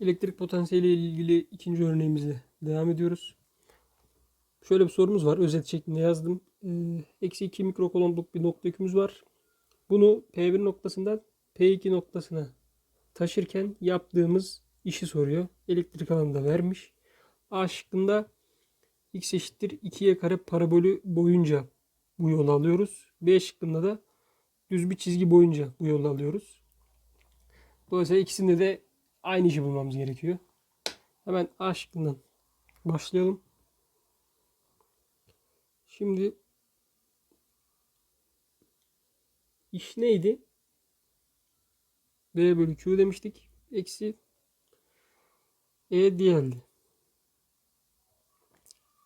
Elektrik potansiyeli ile ilgili ikinci örneğimizle devam ediyoruz. Şöyle bir sorumuz var. Özet şeklinde yazdım. Ee, Eksi 2 mikrokolombluk bir nokta yükümüz var. Bunu P1 noktasından P2 noktasına taşırken yaptığımız işi soruyor. Elektrik alanında vermiş. A şıkkında x eşittir 2y kare parabolü boyunca bu yolu alıyoruz. B şıkkında da düz bir çizgi boyunca bu yolu alıyoruz. Dolayısıyla ikisinde de aynı işi bulmamız gerekiyor. Hemen A şıkkından başlayalım. Şimdi iş neydi? B bölü Q demiştik. Eksi E diğerdi.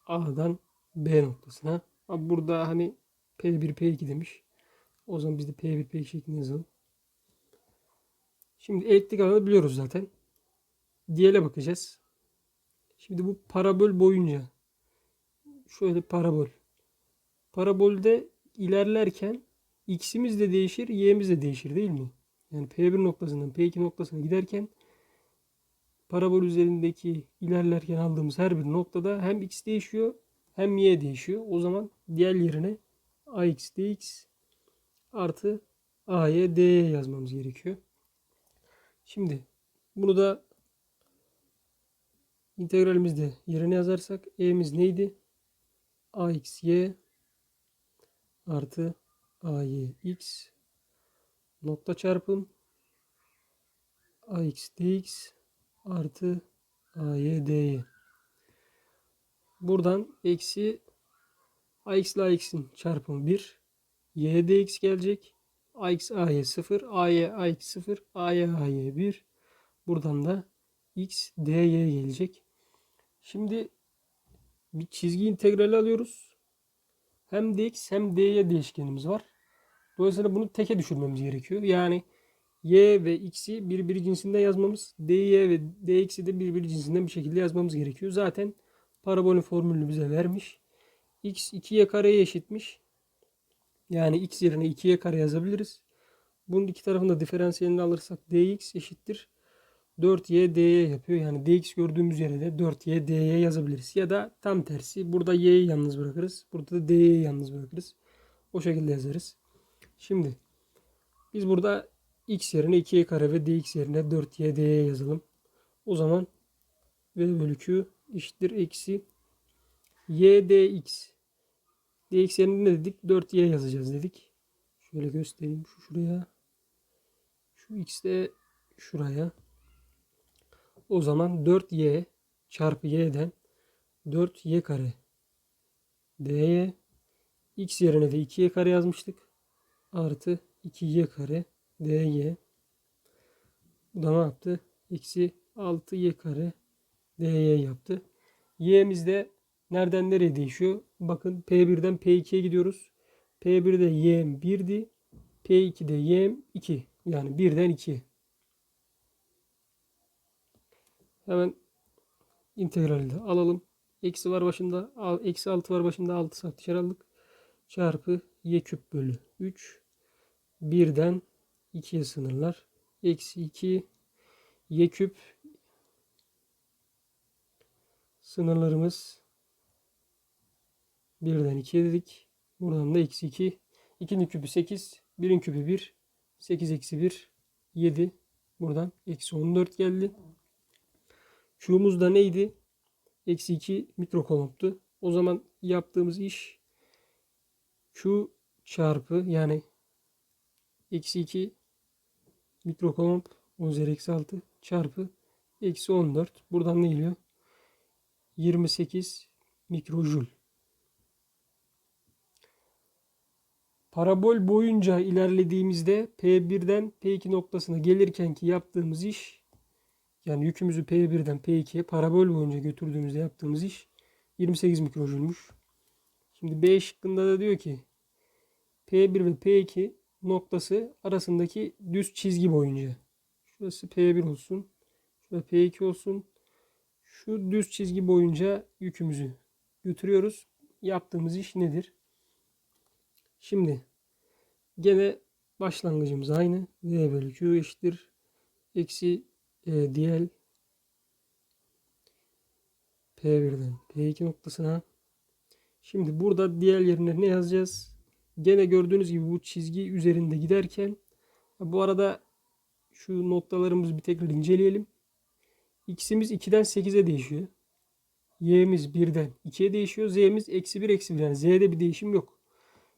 A'dan B noktasına. Burada hani P1 P2 demiş. O zaman biz de P1 P2 şeklinde yazalım. Şimdi elektrik alanı biliyoruz zaten. Diyele bakacağız. Şimdi bu parabol boyunca şöyle parabol. Parabolde ilerlerken x'imiz de değişir, y'miz de değişir değil mi? Yani P1 noktasından P2 noktasına giderken parabol üzerindeki ilerlerken aldığımız her bir noktada hem x değişiyor hem y değişiyor. O zaman diğer yerine ax dx artı a'ya d'ye yazmamız gerekiyor. Şimdi bunu da integralimizde yerine yazarsak e'miz neydi? ax y artı ay x nokta çarpım ax dx artı ay dy. Buradan eksi ax ile ax'in çarpımı 1. y dx gelecek. Ax ay 0, ay ax 0, ay ay 1. Buradan da x dy gelecek. Şimdi bir çizgi integrali alıyoruz. Hem dx hem dy değişkenimiz var. Dolayısıyla bunu teke düşürmemiz gerekiyor. Yani y ve x'i birbiri cinsinden yazmamız, dy ve dx'i de birbiri cinsinden bir şekilde yazmamız gerekiyor. Zaten parabolün formülünü bize vermiş. x 2y kareye eşitmiş. Yani x yerine 2y kare yazabiliriz. Bunun iki tarafında diferansiyelini alırsak dx eşittir 4y dy yapıyor. Yani dx gördüğümüz yere de 4y dy yazabiliriz. Ya da tam tersi. Burada y'yi yalnız bırakırız. Burada da dy'yi yalnız bırakırız. O şekilde yazarız. Şimdi biz burada x yerine 2y kare ve dx yerine 4y dy yazalım. O zaman v bölü q eşittir eksi y dx. Dx yerine ne dedik? 4y yazacağız dedik. Şöyle göstereyim. Şu şuraya. Şu x de şuraya. O zaman 4y çarpı y'den 4y kare dy x yerine de 2y kare yazmıştık. Artı 2y kare dy. Bu da ne yaptı? Eksi 6y kare dy yaptı. y'miz de nereden nereye değişiyor? Bakın P1'den P2'ye gidiyoruz. P1'de y'm 1'di. P2'de y'm 2. Yani 1'den 2'ye. Hemen integrali de alalım. Eksi var başında. al- Eksi 6 var başında. 6 saat dışarı aldık. Çarpı y küp bölü 3. 1'den 2'ye sınırlar. Eksi 2 y küp sınırlarımız 1'den 2'ye dedik. Buradan da eksi 2. 2'nin küpü 8. 1'in küpü 1. 8 eksi 1 7. Buradan eksi 14 geldi. Q'muz da neydi? Eksi 2 mikrokolomptu. O zaman yaptığımız iş Q çarpı yani eksi 2 mikrokolomp 10 üzeri eksi 6 çarpı eksi 14. Buradan ne geliyor? 28 mikrojul. Parabol boyunca ilerlediğimizde P1'den P2 noktasına gelirken ki yaptığımız iş yani yükümüzü P1'den P2'ye parabol boyunca götürdüğümüzde yaptığımız iş 28 mikrojülmüş. Şimdi B şıkkında da diyor ki P1 ve P2 noktası arasındaki düz çizgi boyunca. Şurası P1 olsun. Şurada P2 olsun. Şu düz çizgi boyunca yükümüzü götürüyoruz. Yaptığımız iş nedir? Şimdi gene başlangıcımız aynı. V bölü Q eşittir. Eksi e, dl P1'den P2 noktasına. Şimdi burada diğer yerine ne yazacağız? Gene gördüğünüz gibi bu çizgi üzerinde giderken bu arada şu noktalarımızı bir tekrar inceleyelim. X'imiz 2'den 8'e değişiyor. Y'miz 1'den 2'ye değişiyor. Z'miz eksi 1 eksi 1. Yani Z'de bir değişim yok.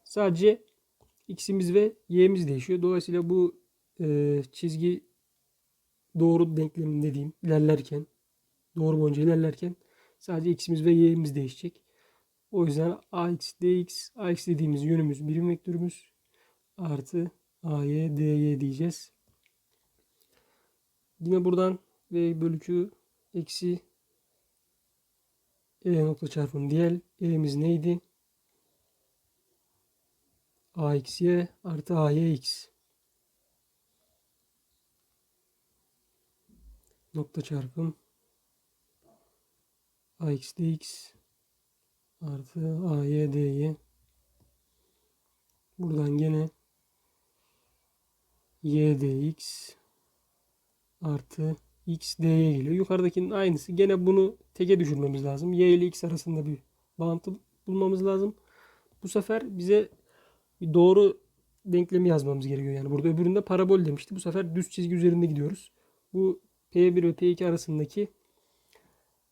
Sadece X'imiz ve Y'miz değişiyor. Dolayısıyla bu e, çizgi doğru denklemin dediğim ilerlerken doğru boyunca ilerlerken sadece X'imiz ve Y'miz değişecek. O yüzden AX, DX, AX dediğimiz yönümüz birim vektörümüz artı AY, DY diyeceğiz. Yine buradan V bölü Q eksi E nokta çarpım diğer E'miz neydi? AXY artı AYX nokta çarpım AX DX artı AY DY buradan gene Y DX artı X D'ye geliyor. Yukarıdakinin aynısı. Gene bunu teke düşürmemiz lazım. Y ile X arasında bir bağıntı bulmamız lazım. Bu sefer bize bir doğru denklemi yazmamız gerekiyor. Yani burada öbüründe parabol demişti. Bu sefer düz çizgi üzerinde gidiyoruz. Bu P1 ve P2 arasındaki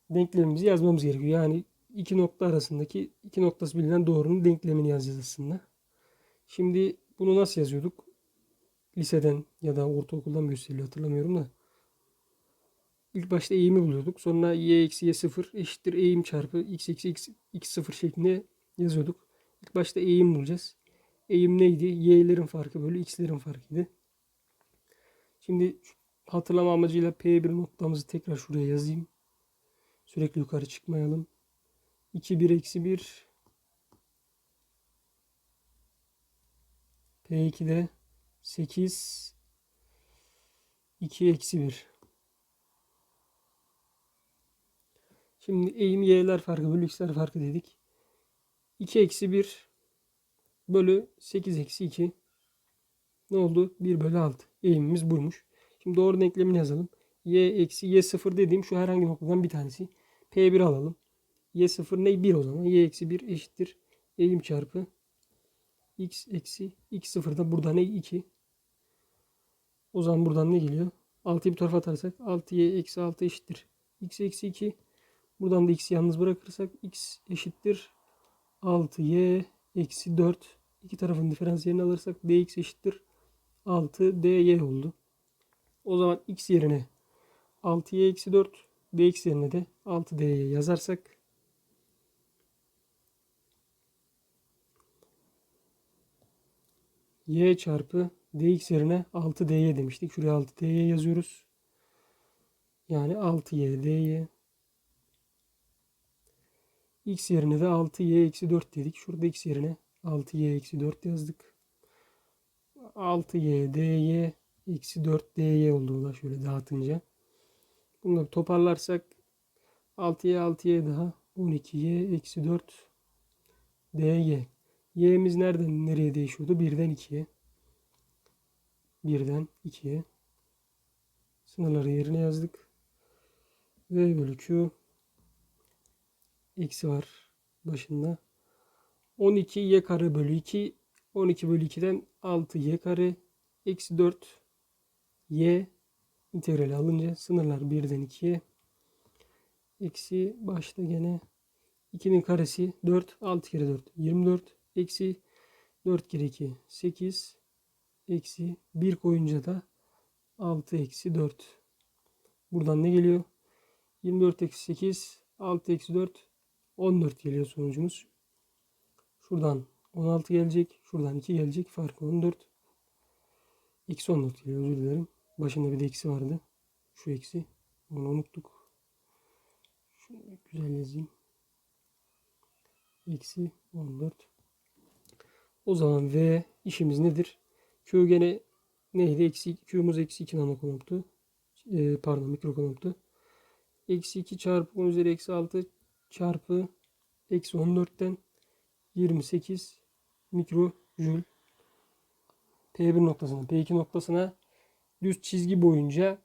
denklemimizi yazmamız gerekiyor. Yani iki nokta arasındaki iki noktası bilinen doğrunun denklemini yazacağız aslında. Şimdi bunu nasıl yazıyorduk? Liseden ya da ortaokuldan gösteriliyor hatırlamıyorum da. İlk başta eğimi buluyorduk. Sonra y eksi y sıfır eşittir eğim çarpı x eksi x, x sıfır şeklinde yazıyorduk. İlk başta eğim bulacağız. Eğim neydi? Y'lerin farkı bölü x'lerin farkıydı. Şimdi hatırlama amacıyla P1 noktamızı tekrar şuraya yazayım. Sürekli yukarı çıkmayalım. 2 1 eksi 1 P2'de 8 2 eksi 1 Şimdi eğim y'ler farkı bölü x'ler farkı dedik. 2 eksi 1 bölü 8 eksi 2 ne oldu? 1 bölü 6. Eğimimiz buymuş. Şimdi doğru denklemini yazalım. y eksi y 0 dediğim şu herhangi noktadan bir tanesi. P1 alalım. y 0 ne? 1 o zaman. y eksi 1 eşittir. Eğim çarpı x eksi x 0 da burada ne? 2. O zaman buradan ne geliyor? 6'yı bir tarafa atarsak 6y eksi 6 eşittir. x eksi 2 Buradan da x'i yalnız bırakırsak x eşittir 6y eksi 4. İki tarafın diferansiyelini alırsak dx eşittir 6 dy oldu. O zaman x yerine 6y eksi 4 dx yerine de 6 dy yazarsak y çarpı dx yerine 6 dy demiştik. Şuraya 6 dy yazıyoruz. Yani 6y dy x yerine de 6y eksi 4 dedik. Şurada x yerine 6y eksi 4 yazdık. 6y dy eksi 4 dy oldu da şöyle dağıtınca. Bunları toparlarsak 6y 6y daha 12y eksi 4 dy. y'miz nereden nereye değişiyordu? 1'den 2'ye. 1'den 2'ye. Sınırları yerine yazdık. V bölü Q eksi var başında. 12 y kare bölü 2 12 bölü 2'den 6 y kare. Eksi 4 y integrali alınca sınırlar 1'den 2'ye eksi başta gene 2'nin karesi 4 6 kere 4 24 eksi 4 kere 2 8 eksi 1 koyunca da 6 eksi 4 buradan ne geliyor? 24 eksi 8 6 eksi 4 14 geliyor sonucumuz. Şuradan 16 gelecek. Şuradan 2 gelecek. Farkı 14. Eksi 14 geliyor. Özür dilerim. Başında bir de eksi vardı. Şu eksi. Onu unuttuk. Şunu güzel yazayım. Eksi 14. O zaman V işimiz nedir? Q gene neydi? Eksi Q'muz eksi 2 nanokonomptu. Ee, pardon mikrokonomptu. Eksi 2 çarpı 10 üzeri eksi 6 çarpı eksi 14'ten 28 mikrojül P1 noktasına P2 noktasına düz çizgi boyunca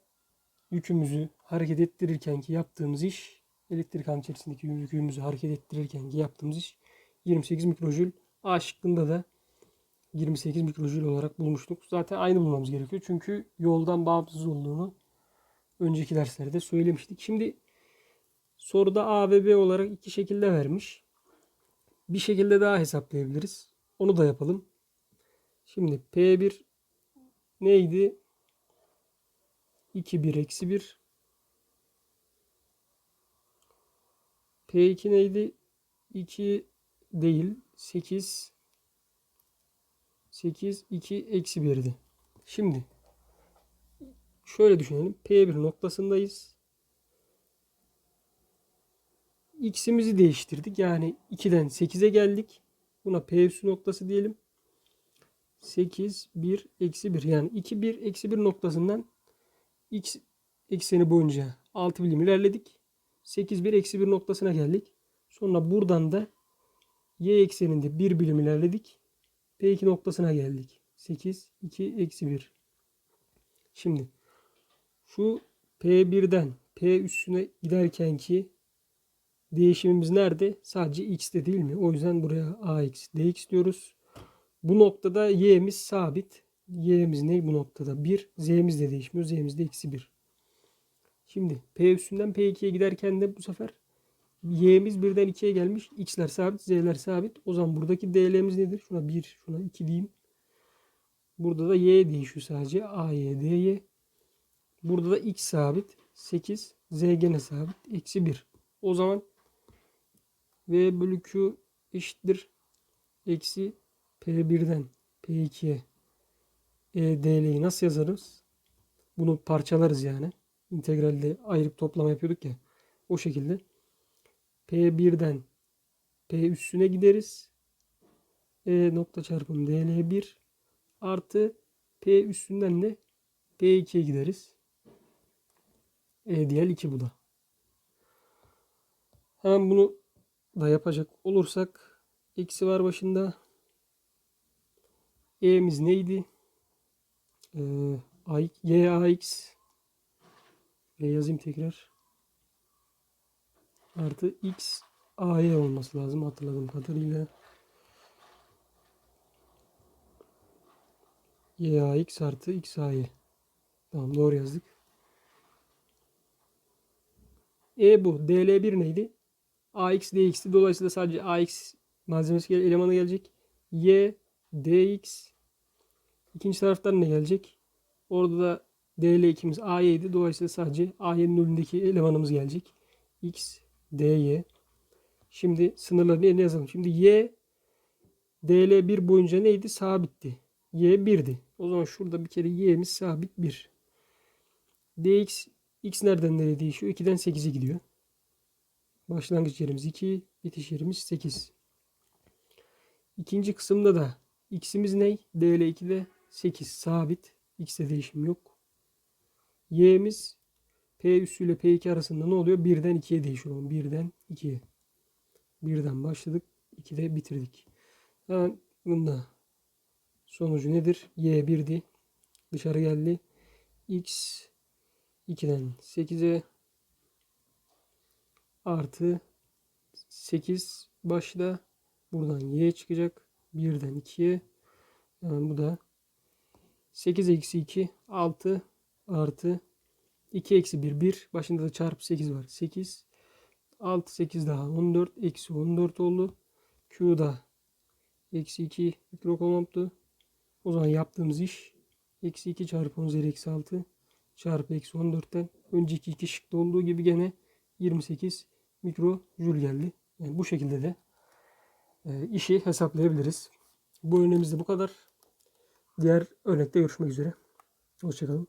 yükümüzü hareket ettirirken ki yaptığımız iş elektrik han içerisindeki yükümüzü hareket ettirirken yaptığımız iş 28 mikrojül. A şıkkında da 28 mikrojül olarak bulmuştuk. Zaten aynı bulmamız gerekiyor. Çünkü yoldan bağımsız olduğunu önceki derslerde söylemiştik. Şimdi soruda A ve B olarak iki şekilde vermiş. Bir şekilde daha hesaplayabiliriz. Onu da yapalım. Şimdi P1 neydi? 2 1 eksi 1 P2 neydi? 2 değil. 8 8 2 eksi 1'di. Şimdi şöyle düşünelim. P1 noktasındayız. X'imizi değiştirdik. Yani 2'den 8'e geldik. Buna P üssü noktası diyelim. 8 1 eksi 1 yani 2 1 eksi 1 noktasından X ekseni boyunca 6 birim ilerledik. 8 1 eksi 1 noktasına geldik. Sonra buradan da Y ekseninde 1 birim ilerledik. P2 noktasına geldik. 8 2 eksi 1. Şimdi şu P1'den P üstüne giderken ki değişimimiz nerede? Sadece x'te değil mi? O yüzden buraya ax dx diyoruz. Bu noktada y'miz sabit. Y'miz ne bu noktada? 1. Z'miz de değişmiyor. Z'miz de eksi 1. Şimdi P üstünden P2'ye giderken de bu sefer Y'miz 1'den 2'ye gelmiş. X'ler sabit, Z'ler sabit. O zaman buradaki DL'miz nedir? Şuna 1, şuna 2 diyeyim. Burada da Y değişiyor sadece. A, Y, D, Y. Burada da X sabit. 8. Z gene sabit. Eksi 1. O zaman V bölü Q eşittir. Eksi P1'den P2'ye e, DL'yi nasıl yazarız? Bunu parçalarız yani. İntegralde ayırıp toplama yapıyorduk ya. O şekilde. P1'den P üstüne gideriz. E nokta çarpım DL1 artı P üstünden de P2'ye gideriz. E diğer 2 bu da. Hemen bunu da yapacak olursak eksi var başında. E'miz neydi? Ee, y ax ve yazayım tekrar. Artı x ay olması lazım hatırladığım kadarıyla. y ax artı x ay. Tamam doğru yazdık. E bu. DL1 neydi? AX DX'ti. Dolayısıyla sadece AX malzemesi elemanı gelecek. Y DX İkinci taraftan ne gelecek? Orada da DL2'miz AY'ydi. Dolayısıyla sadece AY'nin önündeki elemanımız gelecek. X, DY. Şimdi sınırlarını yerine yazalım. Şimdi Y DL1 boyunca neydi? Sabitti. Y 1'di. O zaman şurada bir kere Y'miz sabit 1. DX X nereden nereye değişiyor? 2'den 8'e gidiyor. Başlangıç yerimiz 2, bitiş yerimiz 8. İkinci kısımda da x'imiz ne? DL2'de 8 sabit. X'te değişim yok. Y'miz P üssü ile P2 arasında ne oluyor? 1'den 2'ye değişiyor. 1'den 2'ye. 1'den başladık. 2'de bitirdik. Hemen bunda sonucu nedir? Y 1'di. Dışarı geldi. X 2'den 8'e artı 8 başta. Buradan Y çıkacak. 1'den 2'ye yani bu da 8 eksi 2 6 artı 2 eksi 1 1 başında da çarpı 8 var. 8 6 8 daha 14 eksi 14 oldu. Q'da eksi 2 mikrokolomtu o zaman yaptığımız iş eksi 2 çarpı 10 üzeri eksi 6 çarpı eksi 14'ten önceki iki şıkta olduğu gibi gene 28 mikrojül geldi. Yani bu şekilde de e, işi hesaplayabiliriz. Bu örneğimizde bu kadar. Diğer örnekte görüşmek üzere. Hoşçakalın.